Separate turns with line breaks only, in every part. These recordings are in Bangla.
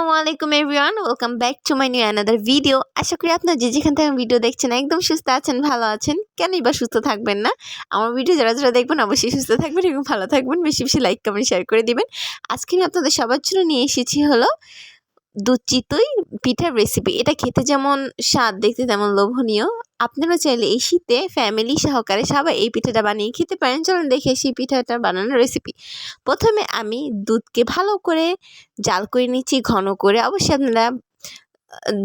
আসসালামু আলাইকুম everyone welcome back to my new another video আশা করি আপনার যে যেখান থেকে ভিডিও দেখছেন একদম সুস্থ আছেন, ভালো আছেন। কেনই বা সুস্থ থাকবেন না? আমার ভিডিও যারা যারা দেখবেন অবশ্যই সুস্থ থাকবেন এবং ভালো থাকবেন। বেশি বেশি লাইক কমেন্ট শেয়ার করে দিবেন। আজকে আমি আপনাদের সবার জন্য নিয়ে এসেছি হলো দুধ চিতই পিঠার রেসিপি এটা খেতে যেমন স্বাদ, দেখতে তেমন লোভনীয়। আপনারা চাইলে এই শীতে ফ্যামিলি সহকারে সবাই এই পিঠাটা বানিয়ে খেতে পারেন। চলুন দেখে সেই পিঠাটা বানানোর রেসিপি প্রথমে আমি দুধকে ভালো করে জাল করে নিচ্ছি, ঘন করে। অবশ্যই আপনারা,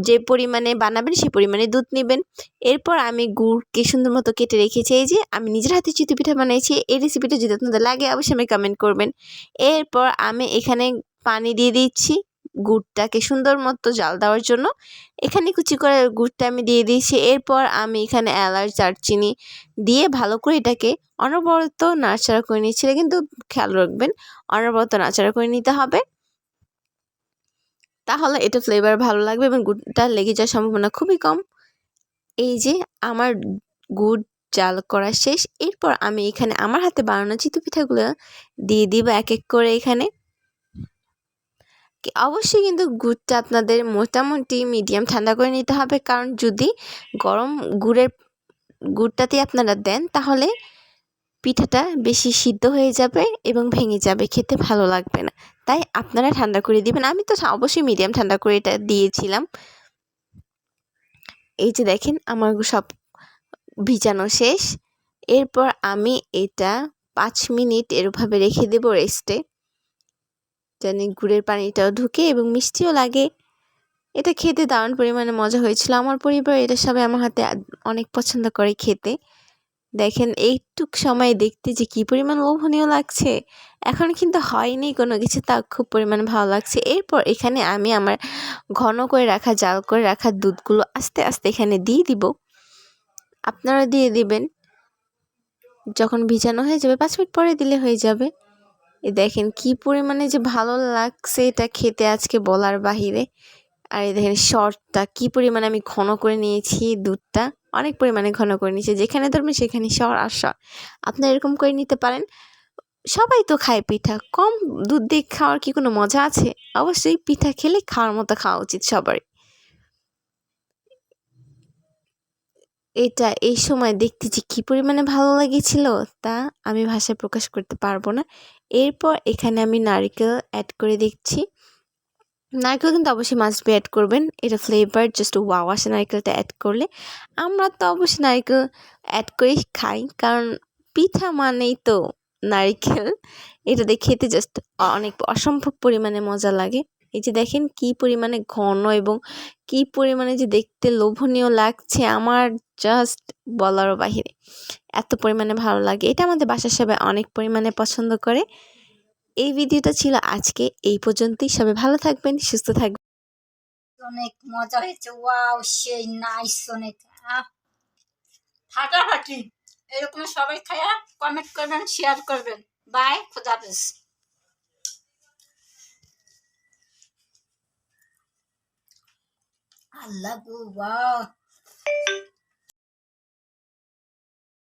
যে পরিমাণে বানাবেন সেই পরিমাণে দুধ নেবেন। এরপর আমি গুড়কে সুন্দর মতো কেটে রেখেছি। এই যে, আমি নিজের হাতে চিতু পিঠা বানিয়েছি এই রেসিপিটা যদি আপনাদের লাগে, অবশ্যই আমি কমেন্ট করবেন। এরপর আমি এখানে পানি দিয়ে দিচ্ছি। গুড়টাকে সুন্দর মতো জাল দেওয়ার জন্য এখানে কুচি করে গুড়টা আমি দিয়ে দিয়েছি। এরপর আমি এখানে এলাচ, দারচিনি দিয়ে ভালো করে এটাকে অনবরত নাড়াচাড়া করে নিচ্ছি কিন্তু খেয়াল রাখবেন, অনবরত নাড়াচাড়া করে নিতে হবে। তাহলে এটা ফ্লেভার ভালো লাগবে এবং গুড়টা লেগে যাওয়ার সম্ভাবনা খুবই কম। এই যে আমার গুড় জাল করা শেষ। এরপর আমি এখানে আমার হাতে বানানো চিতু পিঠাগুলো দিয়ে দিব এক এক করে এখানে। অবশ্যই কিন্তু গুড়টা আপনাদের মোটামুটি মিডিয়াম ঠান্ডা করে নিতে হবে। কারণ যদি গরম গুড়ের গুড়টাতে আপনারা দেন, তাহলে পিঠাটা বেশি সিদ্ধ হয়ে যাবে এবং ভেঙে যাবে, খেতে ভালো লাগবে না। তাই আপনারা ঠান্ডা করে দিবেন। আমি তো অবশ্যই মিডিয়াম ঠান্ডা করে এটা দিয়েছিলাম। এই যে দেখেন, আমার সব ভিজানো শেষ। এরপর আমি এটা পাঁচ মিনিট এরভাবে রেখে দেবো রেস্টে যেন গুড়ের পানিটাও ঢুকে এবং মিষ্টিও লাগে। এটা খেতে দারুণ পরিমাণে মজা হয়েছিল। আমার পরিবার এটা সবাই আমার হাতে অনেক পছন্দ করে খেতে। দেখেন, এইটুক সময় দেখতে যে কি পরিমাণ লোভনীয় লাগছে। এখন কিন্তু হয়নি কোনো কিছু তা খুব পরিমাণে ভালো লাগছে। এরপর এখানে আমি আমার ঘন করে রাখা, জাল করে রাখা দুধগুলো আস্তে আস্তে এখানে দিয়ে দিব। আপনারা দিয়ে দিবেন। যখন ভিজানো হয়ে যাবে, পাঁচ মিনিট পরে দিলে হয়ে যাবে। এ দেখেন কি পরিমাণে যে ভালো লাগছে এটা খেতে আজকে বলার বাহিরে। আর এই দেখেন শর্টটা কি পরিমাণে আমি ঘন করে নিয়েছি, দুধটা অনেক পরিমাণে ঘন করে নিয়েছি, যেখানে ধরবেন সেখানে শর আর শর। আপনারা এরকম করে নিতে পারেন। সবাই তো খায় পিঠা, কম দুধ দিয়ে খাওয়ার কি কোনো মজা আছে? অবশ্যই পিঠা খেলে খাওয়ার মতো খাওয়া উচিত সবারই। এটা এই সময় দেখতে যে কী পরিমাণে ভালো লেগেছিল, তা আমি ভাষায় প্রকাশ করতে পারব না। এরপর এখানে আমি নারকেল অ্যাড করে দেখছি। নারকেল কিন্তু অবশ্যই মাস্ট বি অ্যাড করবেন। এটা ফ্লেভার জাস্ট ওয়াও আসে নারকেলটা অ্যাড করলে। আমরা তো অবশ্যই নারকেল অ্যাড করেই খাই, কারণ পিঠা মানেই তো নারকেল। এটাতে খেতে জাস্ট অনেক অসম্ভব পরিমাণে মজা লাগে। এই যে দেখেন কি পরিমাণে ঘন এবং কি পরিমাণে যে দেখতে লোভনীয় লাগছে আমার জাস্ট বলারও বাহিরে। এত পরিমাণে ভালো লাগে। এটা আমাদের বাসার সবাই অনেক পরিমাণে পছন্দ করে। এই ভিডিওটা ছিল আজকে। এই পর্যন্তই। সবাই ভালো থাকবেন, সুস্থ থাকবেন।
অনেক মজা হয়েছে। ওয়াও, সেই নাইস অনেক। ফাটাফাটি। এরকম সবাই খায়া কমেন্ট করবেন শেয়ার করবেন। বাই খুদাফিজ love you. Wow.